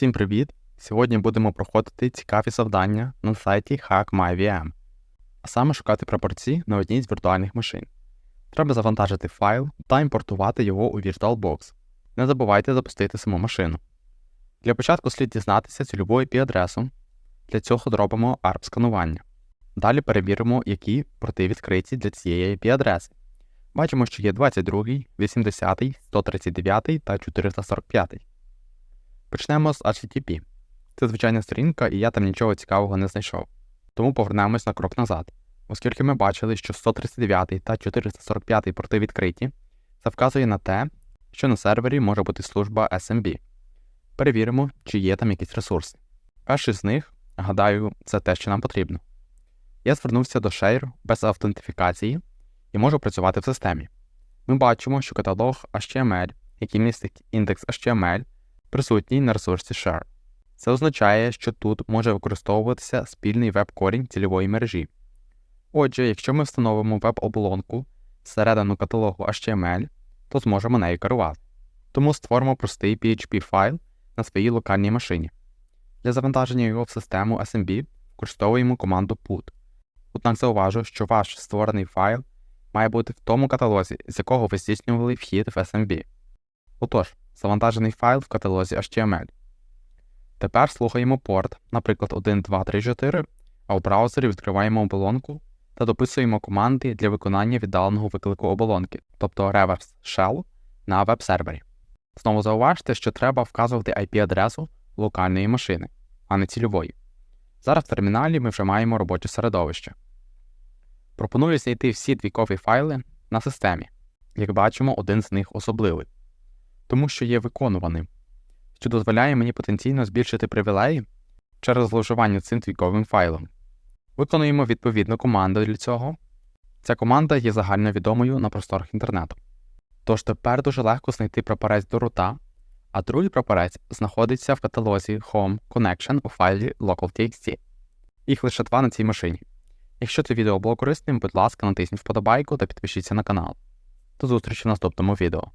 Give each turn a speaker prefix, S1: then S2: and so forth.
S1: Усім привіт! Сьогодні будемо проходити цікаві завдання на сайті HackMyVM, а саме шукати прапорці на одній з віртуальних машин. Треба завантажити файл та імпортувати його у VirtualBox. Не забувайте запустити саму машину. Для початку слід дізнатися цільову IP-адресу. Для цього зробимо ARP-сканування. Далі перевіримо, які порти відкриті для цієї IP-адреси. Бачимо, що є 22, 80, 139 та 445. Почнемо з HTTP. Це звичайна сторінка, і я там нічого цікавого не знайшов. Тому повернемось на крок назад. Оскільки ми бачили, що 139 та 445 порти відкриті, це вказує на те, що на сервері може бути служба SMB. Перевіримо, чи є там якісь ресурси. Перший з них, гадаю, це те, що нам потрібно. Я звернувся до Share без автентифікації і можу працювати в системі. Ми бачимо, що каталог HTML, який містить індекс HTML, присутній на ресурсі Share. Це означає, що тут може використовуватися спільний веб-корінь цільової мережі. Отже, якщо ми встановимо веб-оболонку всередину каталогу HTML, то зможемо нею керувати. Тому створимо простий PHP файл на своїй локальній машині. Для завантаження його в систему SMB використовуємо команду put. Однак зауважу, що ваш створений файл має бути в тому каталозі, з якого ви здійснювали вхід в SMB. Отож, завантажений файл в каталозі HTML. Тепер слухаємо порт, наприклад, 1, 2, 3, 4, а у браузері відкриваємо оболонку та дописуємо команди для виконання віддаленого виклику оболонки, тобто reverse shell на веб-сервері. Знову зауважте, що треба вказувати IP-адресу локальної машини, а не цільової. Зараз в терміналі ми вже маємо робоче середовище. Пропоную знайти всі двікові файли на системі. Як бачимо, один з них особливий, тому що є виконуваним, що дозволяє мені потенційно збільшити привілеї через зловживання цим двіковим файлом. Виконуємо відповідну команду для цього. Ця команда є загальновідомою на просторах інтернету. Тож тепер дуже легко знайти прапорець до рута, а другий прапорець знаходиться в каталозі Home Connection у файлі local.txt. Їх лише два на цій машині. Якщо це відео було корисним, будь ласка, натисніть вподобайку та підпишіться на канал. До зустрічі в наступному відео.